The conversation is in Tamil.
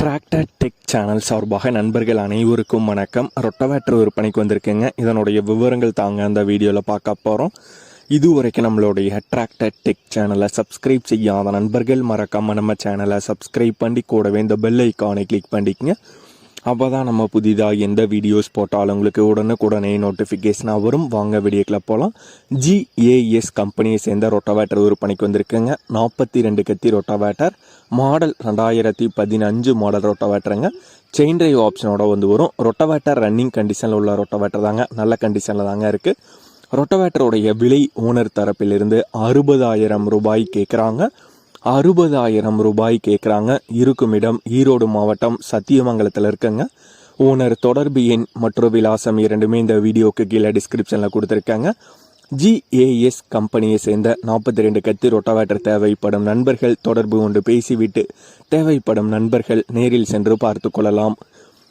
டிராக்டர் டெக் சேனல் சார்பாக நண்பர்கள் அனைவருக்கும் வணக்கம். ரொட்டவேட்டர் விற்பனைக்கு வந்திருக்கேங்க. இதனுடைய விவரங்கள் தாங்க அந்த வீடியோவில் பார்க்க போகிறோம் இதுவரைக்கும் நம்மளுடைய டிராக்டர் டெக் சேனலை சப்ஸ்கிரைப் செய்யாத நண்பர்கள் மறக்காம நம்ம சேனலை சப்ஸ்கிரைப் பண்ணி கூடவே இந்த பெல் ஐக்கானை கிளிக் பண்ணிக்கங்க. அப்போ தான் நம்ம புதிதாக எந்த வீடியோஸ் போட்டாலும் உங்களுக்கு உடனுக்குடனே நோட்டிஃபிகேஷனாக வரும். வாங்க வீடியோக்கில் போகலாம் ஜிஏஎஸ் கம்பெனியை சேர்ந்த ரொட்டவேட்டர் விற்பனைக்கு வந்திருக்குங்க. நாற்பத்தி ரெண்டு கத்தி ரொட்டவேட்டர் மாடல் ரெண்டாயிரத்தி பதினஞ்சு மாடல் ரொட்டவேட்டருங்க செயின் டிரைவ் ஆப்ஷனோட வந்து வரும். ரொட்டவேட்டர் ரன்னிங் கண்டிஷனில் உள்ள ரொட்டவேட்டர் தாங்க. நல்ல கண்டிஷனில் தாங்க இருக்குது ரொட்டவேட்டருடைய விலை ஓனர் தரப்பிலிருந்து அறுபதாயிரம் ரூபாய் கேட்குறாங்க அறுபதாயிரம் ரூபாய் கேட்குறாங்க இருக்கும் இடம் ஈரோடு மாவட்டம் சத்தியமங்கலத்தில் இருக்குங்க. ஓனர் தொடர்பு எண் மற்றும் விலாசம் இரண்டுமே இந்த வீடியோக்கு கீழே டிஸ்கிரிப்ஷனில் கொடுத்துருக்காங்க. ஜிஏஎஸ் கம்பெனியை சேர்ந்த நாற்பத்தி ரெண்டு கத்தி ரொட்டவேட்டர் தேவைப்படும் நண்பர்கள் தொடர்பு கொண்டு பேசிவிட்டு தேவைப்படும் நண்பர்கள் நேரில் சென்று பார்த்து கொள்ளலாம்.